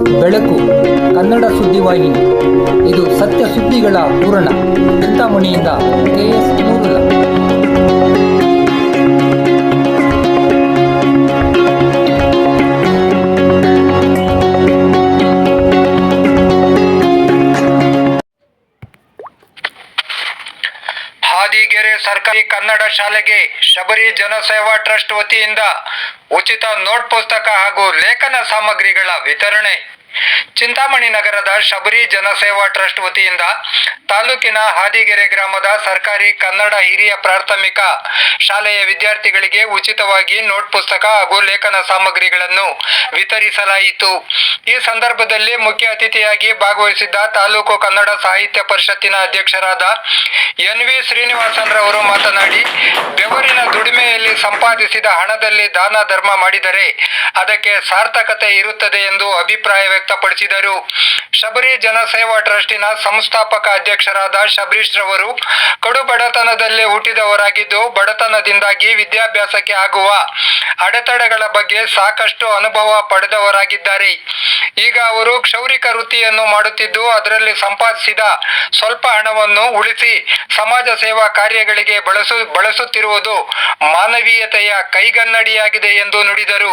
ಬೆಳಕು, ಕನ್ನಡ ಸುದ್ದಿವಾಹಿನಿ ಇದು ಸತ್ಯ ಸುದ್ದಿಗಳ ಪೂರಣ ಚಿಂತಾಮಣಿಯಿಂದ ಕೆಎಸ್ ನೂರುಲ್ಲ ಹಾದಿಗೆರೆ ಸರ್ಕಾರಿ ಕನ್ನಡ ಶಾಲೆಗೆ ಶಬರಿ ಜನಸೇವಾ ಟ್ರಸ್ಟ್ ವತಿಯಿಂದ ಉಚಿತ ನೋಟ್ ಪುಸ್ತಕ ಹಾಗೂ ಲೇಖನ ಸಾಮಗ್ರಿಗಳ ವಿತರಣೆ ಚಿಂತಾಮಣಿ ನಗರದ ಶಬರಿ ಜನಸೇವಾ ಟ್ರಸ್ಟ್ ವತಿಯಿಂದ ತಾಲೂಕಿನ ಹಾದಿಗೆರೆ ಗ್ರಾಮದ ಸರ್ಕಾರಿ ಕನ್ನಡ ಹಿರಿಯ ಪ್ರಾಥಮಿಕ ಶಾಲೆಯ ವಿದ್ಯಾರ್ಥಿಗಳಿಗೆ ಉಚಿತವಾಗಿ ನೋಟ್ ಪುಸ್ತಕ ಹಾಗೂ ಲೇಖನ ಸಾಮಗ್ರಿಗಳನ್ನು ವಿತರಿಸಲಾಯಿತು. ಈ ಸಂದರ್ಭದಲ್ಲಿ ಮುಖ್ಯ ಅತಿಥಿಯಾಗಿ ಭಾಗವಹಿಸಿದ್ದ ತಾಲೂಕು ಕನ್ನಡ ಸಾಹಿತ್ಯ ಪರಿಷತ್ತಿನ ಅಧ್ಯಕ್ಷರಾದ ಎನ್ ವಿ ಶ್ರೀನಿವಾಸನ್ ರವರು ಮಾತನಾಡಿ, ಬೆವರಿನ ದುಡಿಮೆಯಲ್ಲಿ ಸಂಪಾದಿಸಿದ ಹಣದಲ್ಲಿ ದಾನ ಧರ್ಮ ಮಾಡಿದರೆ ಅದಕ್ಕೆ ಸಾರ್ಥಕತೆ ಇರುತ್ತದೆ ಎಂದು ಅಭಿಪ್ರಾಯ ವ್ಯಕ್ತಪಡಿಸಿದರು. ಶಬರಿ ಜನಸೇವಾ ಟ್ರಸ್ಟಿನ ಸಂಸ್ಥಾಪಕ ಅಧ್ಯಕ್ಷರಾದ ಶಬರೀಶ್ ರವರು ಕಡು ಬಡತನದಲ್ಲಿ ಹುಟ್ಟಿದವರಾಗಿದ್ದು, ಬಡತನದಿಂದಾಗಿ ವಿದ್ಯಾಭ್ಯಾಸಕ್ಕೆ ಆಗುವ ಅಡೆತಡೆಗಳ ಬಗ್ಗೆ ಸಾಕಷ್ಟು ಅನುಭವ ಪಡೆದವರಾಗಿದ್ದಾರೆ. ಈಗ ಅವರು ಕ್ಷೌರಿಕ ವೃತ್ತಿಯನ್ನು ಮಾಡುತ್ತಿದ್ದು, ಅದರಲ್ಲಿ ಸಂಪಾದಿಸಿದ ಸ್ವಲ್ಪ ಹಣವನ್ನು ಉಳಿಸಿ ಸಮಾಜ ಸೇವಾ ಕಾರ್ಯಗಳಿಗೆ ಬಳಸು, ಬಳಸುತ್ತಿರುವುದು ಮಾನವೀಯತೆಯ ಕೈಗನ್ನಡಿಯಾಗಿದೆ ಎಂದು ನುಡಿದರು.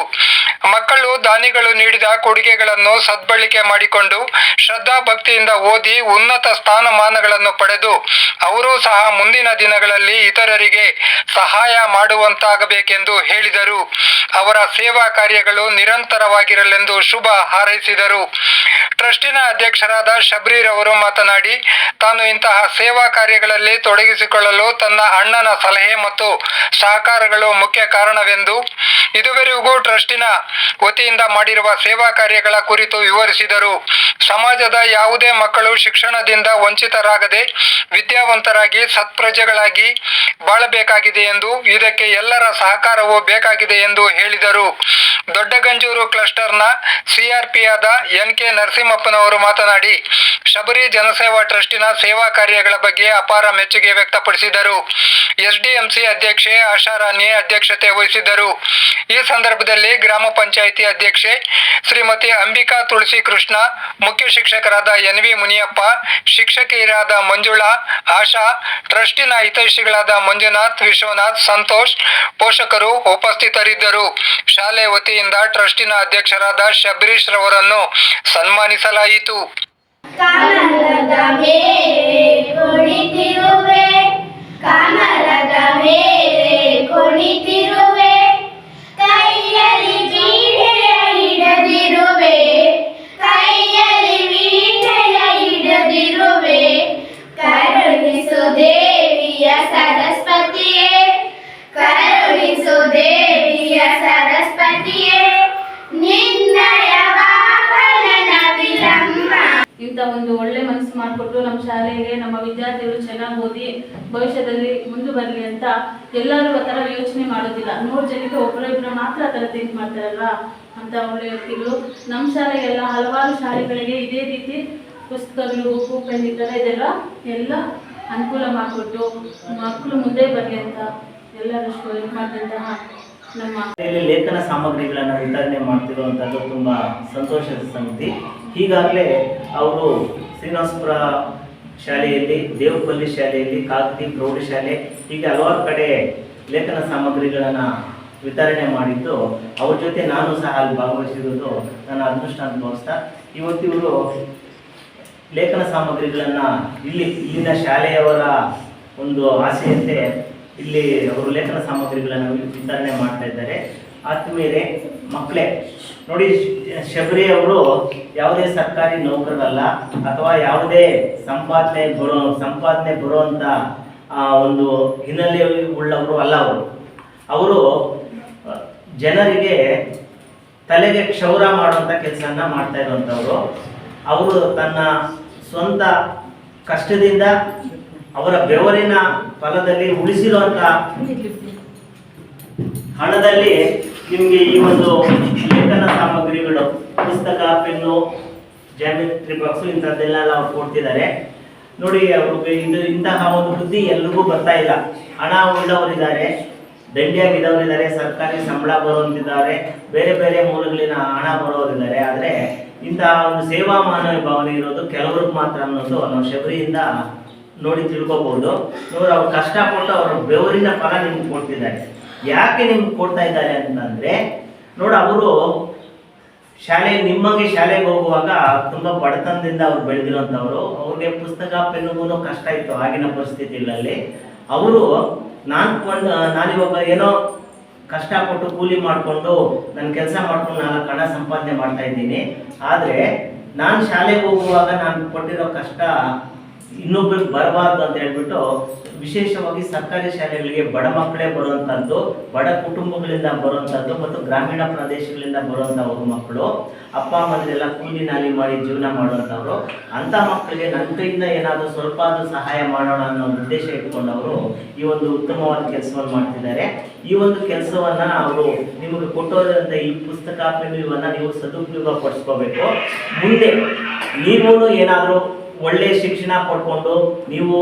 ಮಕ್ಕಳು ದಾನಿಗಳು ನೀಡಿದ ಕೊಡುಗೆಗಳನ್ನು ಸದ್ಬಳಕೆ ಮಾಡಿಕೊಂಡು ಶ್ರದ್ಧಾ ಭಕ್ತಿಯಿಂದ ಓದಿ ಉನ್ನತ ಸ್ಥಾನಮಾನಗಳನ್ನು ಪಡೆದು ಅವರು ಸಹ ಮುಂದಿನ ದಿನಗಳಲ್ಲಿ ಇತರರಿಗೆ ಸಹಾಯ ಮಾಡುವಂತಾಗಬೇಕೆಂದು ಹೇಳಿದರು. ಅವರ ಸೇವಾ ಕಾರ್ಯಗಳು ನಿರಂತರವಾಗಿರಲೆಂದು ಶುಭ ಹಾರೈಸಿದರು. ಟ್ರಸ್ಟಿನ ಅಧ್ಯಕ್ಷರಾದ ಶಬ್ರೀರ್ ಅವರು ಮಾತನಾಡಿ, ತಾನು ಇಂತಹ ಸೇವಾ ಕಾರ್ಯಗಳಲ್ಲಿ ತೊಡಗಿಸಿಕೊಳ್ಳಲು ತನ್ನ ಅಣ್ಣನ ಸಲಹೆ ಮತ್ತು ಸಹಕಾರಗಳು ಮುಖ್ಯ ಕಾರಣವೆಂದು, ಇದುವರೆಗೂ ಟ್ರಸ್ಟಿನ ವತಿಯಿಂದ ಮಾಡಿರುವ ಸೇವಾ ಕಾರ್ಯಗಳ ಕುರಿತು ವಿವರಿಸಿದರು. ಸಮಾಜದ ಯಾವುದೇ ಮಕ್ಕಳು ಶಿಕ್ಷಣದಿಂದ ವಂಚಿತರಾಗದೆ ವಿದ್ಯಾವಂತರಾಗಿ ಸತ್ಪ್ರಜೆಗಳಾಗಿ ಬಾಳಬೇಕಾಗಿದೆ ಎಂದು ಇದಕ್ಕೆ ಎಲ್ಲರ ಸಹಕಾರವೂ ಬೇಕಾಗಿದೆ ಎಂದು ಹೇಳಿದರು. ದೊಡ್ಡಗಂಜೂರು ಕ್ಲಸ್ಟರ್ನ ಸಿಆರ್ಪಿಯಾದ ಎನ್ ಕೆ ನರಸಿಂಹಪ್ಪನವರು ಮಾತನಾಡಿ, ಶಬರಿ ಜನಸೇವಾ ಟ್ರಸ್ಟಿನ ಸೇವಾ ಕಾರ್ಯಗಳ ಬಗ್ಗೆ ಅಪಾರ ಮೆಚ್ಚುಗೆ ವ್ಯಕ್ತಪಡಿಸಿದರು. ಎಸ್ಡಿಎಂಸಿ ಅಧ್ಯಕ್ಷೆ ಆಶಾರಾಣಿ ಅಧ್ಯಕ್ಷತೆ ವಹಿಸಿದ್ದರು. ಈ ಸಂದರ್ಭದಲ್ಲಿ ಗ್ರಾಮ ಪಂಚಾಯಿತಿ ಅಧ್ಯಕ್ಷೆ ಶ್ರೀಮತಿ ಅಂಬಿಕಾ ತುಳಸಿ ಕೃಷ್ಣ ಮುಖ್ಯ ಶಿಕ್ಷಕರಾದ ಎನ್ ವಿ ಮುನಿಯಪ್ಪ, ಶಿಕ್ಷಕಿಯರಾದ ಮಂಜುಳಾ, ಆಶಾ, ಟ್ರಸ್ಟಿನ ಹಿತೈಷಿಗಳಾದ ಮಂಜುನಾಥ್, ವಿಶ್ವನಾಥ್, ಸಂತೋಷ್ ಪೋಷಕರು ಉಪಸ್ಥಿತರಿದ್ದರು. ಶಾಲೆ ವತಿಯಿಂದ ಟ್ರಸ್ಟಿನ ಅಧ್ಯಕ್ಷರಾದ ಶಬರೀಶ್ ರವರನ್ನು ಸನ್ಮಾನಿಸಲಾಯಿತು. ಕಮಲದ ಮೇಲೆ ಇಂಥ ಒಂದು ಒಳ್ಳೆ ಮನಸ್ಸು ಮಾಡಿಕೊಟ್ಟು ನಮ್ಮ ಶಾಲೆಗೆ, ನಮ್ಮ ವಿದ್ಯಾರ್ಥಿಗಳು ಚೆನ್ನಾಗಿ ಓದಿ ಭವಿಷ್ಯದಲ್ಲಿ ಮುಂದೆ ಬರಲಿ ಅಂತ ಎಲ್ಲರೂ ಆ ಥರ ಯೋಚನೆ ಮಾಡೋದಿಲ್ಲ. ನೂರು ಜನಕ್ಕೆ ಒಬ್ಬರೊಬ್ಬರು ಮಾತ್ರ ಆ ಥರ ತಿಂಕ್ ಮಾಡ್ತಾರಲ್ವಾ? ಅಂತ ಒಳ್ಳೆ ವ್ಯಕ್ತಿಗಳು. ನಮ್ಮ ಶಾಲೆಗೆಲ್ಲ ಹಲವಾರು ಶಾಲೆಗಳಿಗೆ ಇದೇ ರೀತಿ ಪುಸ್ತಕಗಳು ಉಪ್ಪು ಪೆನ್ ಈ ಥರ ಇದೆಲ್ಲ ಎಲ್ಲ ಅನುಕೂಲ ಮಾಡಿಕೊಟ್ಟು ಮಕ್ಕಳು ಮುಂದೆ ಬರಲಿ ಅಂತ ಎಲ್ಲರಷ್ಟು ಇದು ಮಾಡಿದಂತಹ ನಮ್ಮ ಲೇಖನ ಸಾಮಗ್ರಿಗಳನ್ನು ವಿತರಣೆ ಮಾಡ್ತಿರುವಂಥದ್ದು ತುಂಬ ಸಂತೋಷದ ಸಂಗತಿ. ಈಗಾಗಲೇ ಅವರು ಶ್ರೀನಿವಾಸಪುರ ಶಾಲೆಯಲ್ಲಿ, ದೇವಪಲ್ಲಿ ಶಾಲೆಯಲ್ಲಿ ಕಾಕತಿ ಪ್ರೌಢಶಾಲೆ ಹೀಗೆ ಹಲವಾರು ಕಡೆ ಲೇಖನ ಸಾಮಗ್ರಿಗಳನ್ನು ವಿತರಣೆ ಮಾಡಿದ್ದು, ಅವ್ರ ಜೊತೆ ನಾನು ಸಹ ಅಲ್ಲಿ ಭಾಗವಹಿಸಿರೋದು ನನ್ನ ಅದೃಷ್ಟ ಅಂತ ಭಾವಿಸ್ತಾ, ಇವತ್ತು ಇವರು ಲೇಖನ ಸಾಮಗ್ರಿಗಳನ್ನು ಇಲ್ಲಿ, ಇಲ್ಲಿನ ಶಾಲೆಯವರ ಒಂದು ಆಸೆಯಂತೆ ಇಲ್ಲಿ ಅವರು ಲೇಖನ ಸಾಮಗ್ರಿಗಳನ್ನು ವಿತರಣೆ ಮಾಡ್ತಾ ಇದ್ದಾರೆ. ಆದ್ಮೇಲೆ ಮಕ್ಕಳೇ ನೋಡಿ, ಶಬರಿ ಅವರು ಯಾವುದೇ ಸರ್ಕಾರಿ ನೌಕರರಲ್ಲ ಅಥವಾ ಯಾವುದೇ ಸಂಪಾದನೆ ಬರೋ, ಸಂಪಾದನೆ ಬರುವಂತ ಒಂದು ಹಿನ್ನೆಲೆ ಉಳ್ಳವರು ಅಲ್ಲ ಅವರು. ಅವರು ಜನರಿಗೆ ತಲೆಗೆ ಕ್ಷೌರ ಮಾಡುವಂಥ ಕೆಲಸವನ್ನು ಮಾಡ್ತಾ ಇರುವಂಥವ್ರು ಅವರು ತನ್ನ ಸ್ವಂತ ಕಷ್ಟದಿಂದ ಅವರ ಬೆವರಿನ ಫಲದಲ್ಲಿ ಉಳಿಸಿರುವಂಥ ಹಣದಲ್ಲಿ ನಿಮಗೆ ಈ ಒಂದು ಪುಸ್ತಕ, ಪೆನ್ನು ಜಾಮಿಟ್ರಿ ಬಾಕ್ಸು ಇಂಥದ್ದೆಲ್ಲ ಅವ್ರು ಕೊಡ್ತಿದ್ದಾರೆ. ನೋಡಿ, ಅವ್ರಿಗೆ ಇದು ಇಂತಹ ಒಂದು ಬುದ್ಧಿ ಎಲ್ರಿಗೂ ಬರ್ತಾ ಇಲ್ಲ. ಹಣ ಉಳ್ಳವರಿದ್ದಾರೆ ದಂಡಿಯಾಗಿದ್ದವರಿದ್ದಾರೆ ಸರ್ಕಾರಿ ಸಂಬಳ ಬರೋರಿದ್ದಾರೆ ಬೇರೆ ಬೇರೆ ಮೂಲಗಳಿನ ಹಣ ಬರೋರಿದ್ದಾರೆ ಆದರೆ ಇಂತಹ ಒಂದು ಸೇವಾ ಮಾನವ ಭಾವನೆ ಇರೋದು ಕೆಲವ್ರಿಗೆ ಮಾತ್ರ ಅನ್ನೋದು ನಾವು ಶಬರಿಯಿಂದ ನೋಡಿ ತಿಳ್ಕೊಬಹುದು. ನೋಡಿ, ಅವ್ರು ಕಷ್ಟಪಟ್ಟು ಅವ್ರ ಬೆವರಿನ ಫಲ ನಿಮ್ಗೆ ಕೊಡ್ತಿದ್ದಾರೆ. ಯಾಕೆ ನಿಮ್ಗೆ ಕೊಡ್ತಾ ಇದ್ದಾರೆ ಅಂತಂದ್ರೆ, ನೋಡು, ಅವರು ಶಾಲೆ, ನಿಮ್ಮಗೆ ಶಾಲೆಗೆ ಹೋಗುವಾಗ ತುಂಬಾ ಬಡತನದಿಂದ ಅವ್ರು ಬೆಳೆದಿರೋಂಥವ್ರು ಅವ್ರಿಗೆ ಪುಸ್ತಕ ಪೆನ್ನುಗೂ ಕಷ್ಟ ಇತ್ತು ಆಗಿನ ಪರಿಸ್ಥಿತಿಗಳಲ್ಲಿ. ಅವರು ನಾನು ಕೊಂಡು ನಾನಿವಾಗ ಏನೋ ಕಷ್ಟಪಟ್ಟು ಕೂಲಿ ಮಾಡಿಕೊಂಡು ನನ್ನ ಕೆಲಸ ಮಾಡ್ಕೊಂಡು ನಾನು ಹಣ ಸಂಪಾದನೆ ಮಾಡ್ತಾ ಇದ್ದೀನಿ. ಆದರೆ ನಾನು ಶಾಲೆಗೆ ಹೋಗುವಾಗ ನಾನು ಪಟ್ಟಿರೋ ಕಷ್ಟ ಇನ್ನೊಬ್ರಿಗೆ ಬರಬಾರ್ದು ಅಂತ ಹೇಳ್ಬಿಟ್ಟು ವಿಶೇಷವಾಗಿ ಸರ್ಕಾರಿ ಶಾಲೆಗಳಿಗೆ ಬಡ ಮಕ್ಕಳೇ ಬರುವಂಥದ್ದು ಬಡ ಕುಟುಂಬಗಳಿಂದ ಬರುವಂಥದ್ದು ಮತ್ತು ಗ್ರಾಮೀಣ ಪ್ರದೇಶಗಳಿಂದ ಬರುವಂಥವ್ರ ಮಕ್ಕಳು, ಅಪ್ಪ ಅಮ್ಮನೆಲ್ಲ ಕೂಲಿ ನಾಲಿ ಮಾಡಿ ಜೀವನ ಮಾಡುವಂಥವ್ರು ಅಂಥ ಮಕ್ಕಳಿಗೆ ನನ್ನ ಕೈಯಿಂದ ಏನಾದರೂ ಸ್ವಲ್ಪ ಆದರೂ ಸಹಾಯ ಮಾಡೋಣ ಅನ್ನೋ ಉದ್ದೇಶ ಇಟ್ಕೊಂಡವರು ಈ ಒಂದು ಉತ್ತಮವಾದ ಕೆಲಸವನ್ನು ಮಾಡ್ತಿದ್ದಾರೆ. ಈ ಒಂದು ಕೆಲಸವನ್ನ ಅವರು ನಿಮಗೆ ಕೊಟ್ಟೋದಂತ ಈ ಪುಸ್ತಕ ನೀವು ಸದುಪಯೋಗ ಪಡಿಸ್ಕೋಬೇಕು ಮುಂದೆ ನೀವು ಏನಾದರೂ ಒಳ್ಳೆಯ ಶಿಕ್ಷಣ ಪಡ್ಕೊಂಡು ನೀವು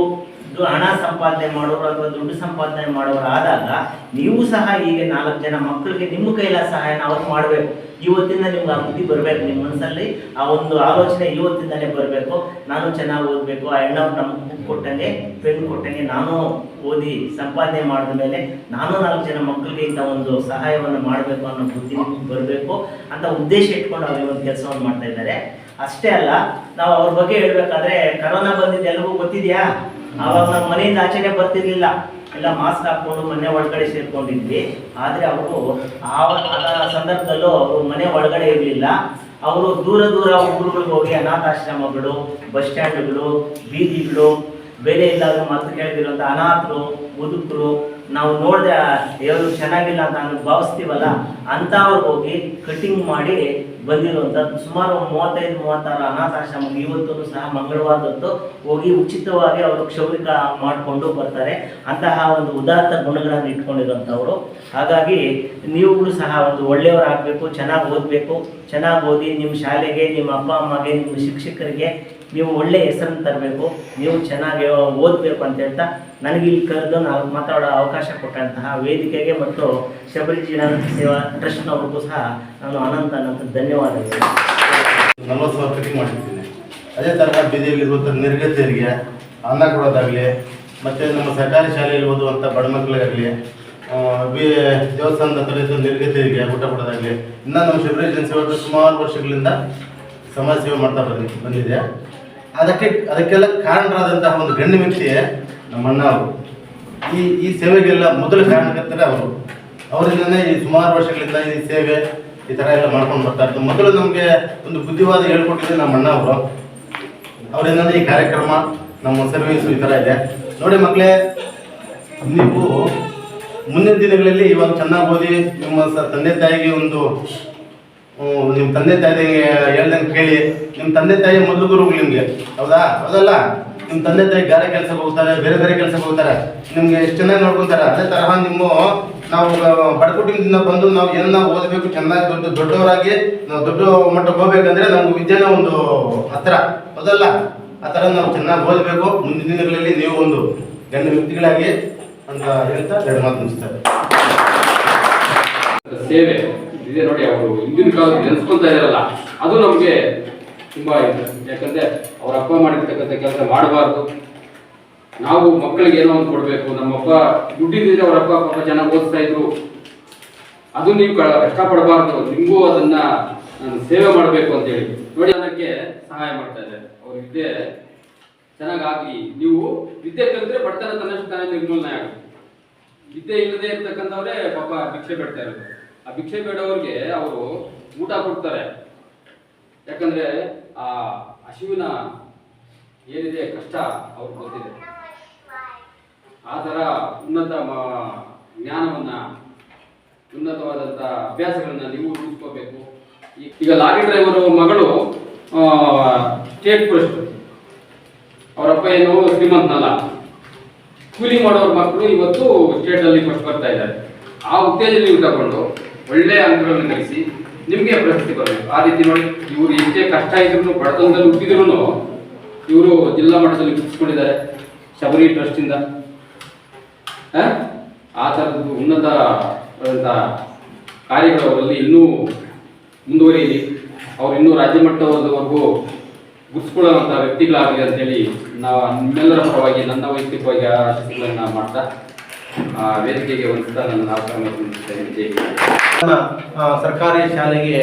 ಹಣ ಸಂಪಾದನೆ ಮಾಡೋರು ಅಥವಾ ದುಡ್ಡು ಸಂಪಾದನೆ ಮಾಡೋರು ಆದಾಗ ನೀವು ಸಹ ಹೀಗೆ ನಾಲ್ಕು ಜನ ಮಕ್ಕಳಿಗೆ ನಿಮ್ಮ ಕೈಲ ಸಹಾಯನ ಅವ್ರು ಮಾಡಬೇಕು. ಇವತ್ತಿಂದ ನಿಮ್ಗೆ ಆ ಬುದ್ಧಿ ಬರಬೇಕು ನಿಮ್ಮ ಮನಸ್ಸಲ್ಲಿ. ಆ ಒಂದು ಆಲೋಚನೆ ಇವತ್ತಿಂದಲೇ ಬರಬೇಕು. ನಾನು ಚೆನ್ನಾಗಿ ಓದಬೇಕು. ಆ ಹೆಣ್ಣವ್ರು ನಮ್ಗೆ ಬುಕ್ ಕೊಟ್ಟಂಗೆ, ಪೆನ್ ಕೊಟ್ಟಂಗೆ ನಾನು ಓದಿ ಸಂಪಾದನೆ ಮಾಡಿದ ಮೇಲೆ ನಾನು ನಾಲ್ಕು ಜನ ಮಕ್ಕಳಿಗೆ ಇಂಥ ಒಂದು ಸಹಾಯವನ್ನು ಮಾಡಬೇಕು ಅನ್ನೋ ಬುದ್ಧಿ ಬರಬೇಕು ಅಂತ ಉದ್ದೇಶ ಇಟ್ಕೊಂಡು ಅವ್ರು ಒಂದು ಕೆಲಸವನ್ನು ಮಾಡ್ತಾ ಇದ್ದಾರೆ. ಅಷ್ಟೇ ಅಲ್ಲ, ನಾವು ಅವ್ರ ಬಗ್ಗೆ ಹೇಳ್ಬೇಕಾದ್ರೆ ಕರೋನಾ ಬಂದಿದ್ದು ಎಲ್ರಿಗೂ ಗೊತ್ತಿದ್ಯಾ? ಅವಾಗ ನಮ್ಮ ಮನೆಯಿಂದ ಆಚೆಗೆ ಬರ್ತಿರ್ಲಿಲ್ಲ. ಎಲ್ಲ ಮಾಸ್ಕ್ ಹಾಕೊಂಡು ಮನೆ ಒಳಗಡೆ ಸೇರ್ಕೊಂಡಿದ್ವಿ. ಆದ್ರೆ ಅವರು ಆ ಸಂದರ್ಭದಲ್ಲೂ ಅವರು ಮನೆ ಒಳಗಡೆ ಇರಲಿಲ್ಲ. ಅವರು ದೂರ ದೂರ ಊರುಗಳಿಗೆ ಹೋಗಿ ಅನಾಥಾಶ್ರಮಗಳು ಬಸ್ ಸ್ಟ್ಯಾಂಡ್ಗಳು ಬೀದಿಗಳು, ಬೇರೆ ಇಲ್ಲಾದ್ರೂ ಮಾತು ಕೇಳ್ತಿರುವಂತ ಅನಾಥರು, ಮುದುಕರು, ನಾವು ನೋಡಿದ್ರೆ ಯಾರು ಚೆನ್ನಾಗಿಲ್ಲ ಅಂತ ನಾವು ಭಾವಿಸ್ತೀವಲ್ಲ? ಅಂಥವ್ರಿಗೆ ಹೋಗಿ ಕಟಿಂಗ್ ಮಾಡಿ ಬಂದಿರುವಂಥದ್ದು ಸುಮಾರು ಮೂವತ್ತೈದು, ಮೂವತ್ತಾರು ಅನಾಥಾಶ್ರಮ ಇವತ್ತು ಸಹ ಮಂಗಳವಾರದೊತ್ತು ಹೋಗಿ ಉಚಿತವಾಗಿ ಅವರು ಕ್ಷೌರಿಕ ಮಾಡಿಕೊಂಡು ಬರ್ತಾರೆ. ಅಂತಹ ಒಂದು ಉದಾತ್ತ ಗುಣಗಳನ್ನು ಇಟ್ಕೊಂಡಿರುವಂಥವ್ರು ಹಾಗಾಗಿ ನೀವುಗಳು ಸಹ ಒಂದು ಒಳ್ಳೆಯವರಾಗಬೇಕು, ಚೆನ್ನಾಗಿ ಓದಬೇಕು. ಚೆನ್ನಾಗಿ ಓದಿ ನಿಮ್ಮ ಶಾಲೆಗೆ, ನಿಮ್ಮ ಅಪ್ಪ, ಅಮ್ಮಗೆ, ನಿಮ್ಮ ಶಿಕ್ಷಕರಿಗೆ ನೀವು ಒಳ್ಳೆ ಹೆಸರನ್ನು ತರಬೇಕು. ನೀವು ಚೆನ್ನಾಗಿ ಓದಬೇಕು ಅಂತ ಹೇಳ್ತಾ ನನಗೆ ಇಲ್ಲಿ ಕರೆದು ನಾವು ಮಾತಾಡೋ ಅವಕಾಶ ಕೊಟ್ಟಂತಹ ವೇದಿಕೆಗೆ ಮತ್ತು ಶಬರಿ ಸೇವಾ ಟ್ರಸ್ಟ್ನವ್ರಿಗೂ ಸಹ ನಾನು ಅನಂತ ಅನಂತ ಧನ್ಯವಾದಗಳು. ನಲವತ್ತು ಮಾಡಿರ್ತೀನಿ ಅದೇ ಥರ ಬೀದಿಯಲ್ಲಿರುವಂಥ ನಿರ್ಗತಿಯರಿಗೆ ಅನ್ನ ಕೊಡೋದಾಗಲಿ ಮತ್ತು ನಮ್ಮ ಸರ್ಕಾರಿ ಶಾಲೆಯಲ್ಲಿ ಓದುವಂಥ ಬಡ ಮಕ್ಕಳಿಗಾಗಲಿ ಬಿ, ದೇವಸ್ಥಾನದ ಇದ್ದು ನಿರ್ಗತಿಯರಿಗೆ, ಊಟ ಕೊಡೋದಾಗಲಿ ಇನ್ನು ನಮ್ಮ ಶಿವರಾಜ್ ಜನಸೇವೆ ಸುಮಾರು ವರ್ಷಗಳಿಂದ ಸಮಾಜ ಸೇವೆ ಮಾಡ್ತಾ ಬಂದಿ, ಬಂದಿದೆ. ಅದಕ್ಕೆ, ಅದಕ್ಕೆಲ್ಲ ಕಾರಣರಾದಂತಹ ಒಂದು ಗಣ್ಯ ವ್ಯಕ್ತಿ ನಮ್ಮ ಅಣ್ಣ ಅವರು. ಈ ಈ ಸೇವೆಗೆಲ್ಲ ಮೊದಲ ಕಾರಣಕರ್ತಾರೆ ಅವರು. ಅವರಿಂದನೇ ಈ ಸುಮಾರು ವರ್ಷಗಳಿಂದ ಈ ಸೇವೆ ಈ ಥರ ಎಲ್ಲ ಮಾಡ್ಕೊಂಡು ಬರ್ತಾ ಇತ್ತು ಮೊದಲು ನಮಗೆ ಒಂದು ಬುದ್ಧಿವಾದ ಹೇಳ್ಕೊಟ್ಟಿದ್ದು ನಮ್ಮ ಅಣ್ಣ ಅವರು. ಅವರಿಂದನೇ ಈ ಕಾರ್ಯಕ್ರಮ, ನಮ್ಮ ಸರ್ವಿಸ್ ಈ ಥರ ಇದೆ. ನೋಡಿ ಮಕ್ಕಳೇ ನೀವು ಮುಂದಿನ ದಿನಗಳಲ್ಲಿ ಇವಾಗ ಚೆನ್ನಾಗಿ ಓದಿ ನಿಮ್ಮ ತಂದೆ ತಾಯಿಗೆ ಒಂದು ನಿಮ್ಮ ತಂದೆ ತಾಯಿಗೆ ಹೇಳ್ದಂಗೆ ಕೇಳಿ ನಿಮ್ಮ ತಂದೆ ತಾಯಿ ಮೊದಲು ಗುರುಗಳು ನಿಮಗೆ. ಹೌದಾ? ಹೌದಲ್ಲ? ನಿಮ್ಮ ತಂದೆ ತಾಯಿ ಗಾರೆ ಕೆಲಸಕ್ಕೆ ಹೋಗ್ತಾರೆ, ಬೇರೆ ಬೇರೆ ಕೆಲಸಕ್ಕೆ ಹೋಗ್ತಾರೆ. ನಿಮ್ಗೆ ಎಷ್ಟು ಚೆನ್ನಾಗಿ ನೋಡ್ಕೊತಾರೆ? ಅದೇ ತರಹ ನಿಮ್ಮ ನಾವು ಬಡ ಕುಟುಂಬದಿಂದ ಬಂದು ನಾವು ಏನನ್ನ ಓದಬೇಕು ಚೆನ್ನಾಗಿ ದೊಡ್ಡ ದೊಡ್ಡವರಾಗಿ, ನಾವು ದೊಡ್ಡ ಮಟ್ಟಕ್ಕೆ ಹೋಗ್ಬೇಕಂದ್ರೆ ನಮ್ಗೆ ವಿದ್ಯೆನ ಒಂದು ಹತ್ರ ಅದಲ್ಲ ಆ ಥರ ನಾವು ಚೆನ್ನಾಗಿ ಓದಬೇಕು. ಮುಂದಿನ ದಿನಗಳಲ್ಲಿ ನೀವು ಒಂದು ಗಣ್ಯ ವ್ಯಕ್ತಿಗಳಾಗಿ ಅಂತ ಹೇಳ್ತಾ ಎರಡು ಮಾತು ಮುಗಿಸ್ತಾರೆ ಸೇವೆ. ಇದೆ ನೋಡಿ ಅವರು ಹಿಂದಿನ ಕಾಲದ ನೆನೆಸ್ಕೊಂತ ಇದಾರಲ್ಲ ಅದು ನಮಗೆ ತುಂಬಾ ಇದೆ. ಯಾಕಂದ್ರೆ ಅವ್ರ ಅಪ್ಪ ಮಾಡಿರ್ತಕ್ಕಂಥ ಕೆಲಸ ಮಾಡಬಾರ್ದು. ನಾವು ಮಕ್ಕಳಿಗೆ ಏನೋ ಒಂದು ಕೊಡಬೇಕು. ನಮ್ಮಪ್ಪ ದುಡ್ಡಿದ್ರೆ ಅವರಪ್ಪ ಪಾಪ ಚೆನ್ನಾಗಿ ಓದಿಸ್ತಾ ಇದ್ರು. ಅದು ನೀವು ಕಷ್ಟ ಕಷ್ಟಪಡಬಾರ್ದು. ನಿಮಗೂ ಅದನ್ನ ನಾನು ಸೇವೆ ಮಾಡಬೇಕು ಅಂತ ಹೇಳಿ. ನೋಡಿ, ಅದಕ್ಕೆ ಸಹಾಯ ಮಾಡ್ತಾ ಇದೆ ಅವ್ರ ವಿದ್ಯೆ ಚೆನ್ನಾಗಾಗಲಿ. ನೀವು ವಿದ್ಯೆ ಕಲಿತ್ರೆ ಬಡತನ ತನ್ನಷ್ಟು ತಾನೇ ನಿರ್ಮೂಲನೆ ಆಗುತ್ತೆ ವಿದ್ಯೆ ಇಲ್ಲದೆ ಇರ್ತಕ್ಕಂಥವ್ರೆ ಪಾಪ ಭಿಕ್ಷೆ ಬೇಡ್ತಾ ಇರೋದು. ಆ ಭಿಕ್ಷೆ ಬೇಡವ್ರಿಗೆ ಅವರು ಊಟ ಕೊಡ್ತಾರೆ. ಯಾಕಂದ್ರೆ ಆ ಹಸಿವಿನ ಏನಿದೆ ಕಷ್ಟ ಅವ್ರಿಗೆ ಗೊತ್ತಿದೆ. ಆ ಥರ ಉನ್ನತ ಜ್ಞಾನವನ್ನು ಉನ್ನತವಾದಂಥ ಅಭ್ಯಾಸಗಳನ್ನು ನೀವು ರೂಪಿಸ್ಕೋಬೇಕು. ಈಗ ಲಾರಿ ಡ್ರೈವರ್ ಮಗಳು ಸ್ಟೇಟ್ ಫಸ್ಟ್ ಅವರಪ್ಪ ಏನು ಶ್ರೀಮಂತನಲ್ಲ. ಕೂಲಿ ಮಾಡೋರ ಮಕ್ಕಳು ಇವತ್ತು ಸ್ಟೇಟ್ ಅಲ್ಲಿ ಫಸ್ಟ್ ಬರ್ತಾ ಇದ್ದಾರೆ. ಆ ಉತ್ತೇಜನ ನೀವು ತಗೊಂಡು ಒಳ್ಳೆಯ ಅಂಕಗಳನ್ನು ನಡೆಸಿ ನಿಮಗೆ ಪ್ರಶಸ್ತಿ ಬರಬೇಕು ಆ ರೀತಿ ನೋಡಿ, ಇವರು ಎಷ್ಟೇ ಕಷ್ಟ ಇದ್ರು ಬಡತನದಲ್ಲಿ ಹುಟ್ಟಿದ್ರು ಇವರು ಜಿಲ್ಲಾ ಮಟ್ಟದಲ್ಲಿ ಗುರುತಿಸ್ಕೊಂಡಿದ್ದಾರೆ. ಶಬರಿ ಟ್ರಸ್ಟ್ ಇಂದ ಆ? ಥರದ್ದು ಉನ್ನತ ಕಾರ್ಯಗಳು ಅವರಲ್ಲಿ ಇನ್ನೂ ಮುಂದುವರಿಯಲಿ. ಅವರು ಇನ್ನೂ ರಾಜ್ಯ ಮಟ್ಟದವರೆಗೂ ಗುರ್ಸ್ಕೊಳ್ಳುವಂಥ ವ್ಯಕ್ತಿಗಳಾಗಲಿ ಅಂತೇಳಿ ನಾವು ನಿಮ್ಮೆಲ್ಲರ ಪರವಾಗಿ ನನ್ನ ವೈಯಕ್ತಿಕವಾಗಿ ಆಶೀಸ್ಸುಗಳನ್ನು ಮಾಡ್ತಾ ವೇದಿಕೆಗೆ ಹೊಂದಿಸ್ತಾ ನನ್ನ ಸರ್ಕಾರಿ ಶಾಲೆಗೆ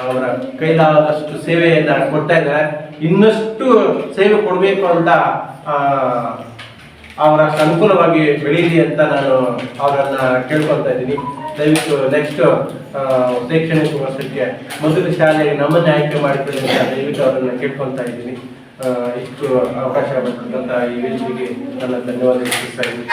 ಅವರ ಕೈಲಾದಷ್ಟು ಸೇವೆಯನ್ನು ಕೊಟ್ಟಾಗ ಇನ್ನಷ್ಟು ಸೇವೆ ಕೊಡಬೇಕು ಅಂತ ಅವರ ಅನುಕೂಲವಾಗಿ ಬೆಳೀಲಿ ಅಂತ ನಾನು ಅವರನ್ನ ಕೇಳ್ಕೊಳ್ತಾ ಇದ್ದೀನಿ. ದಯವಿಟ್ಟು ನೆಕ್ಸ್ಟ್ ಶೈಕ್ಷಣಿಕ ವರ್ಷಕ್ಕೆ ಮೊದಲ ಶಾಲೆಗೆ ನಮ್ಮನ್ನೇ ಆಯ್ಕೆ ಮಾಡಿಕೊಳ್ಳಿ ಅಂತ ದಯವಿಟ್ಟು ಅವರನ್ನ ಕೇಳ್ಕೊಳ್ತಾ ಇದ್ದೀನಿ. ಇಷ್ಟು ಅವಕಾಶ ಬರ್ತಕ್ಕಂಥ ಈ ವೇದಿಕೆಗೆ ನನ್ನ ಧನ್ಯವಾದ ತಿಳಿಸ್ತಾ ಇದ್ದೀನಿ.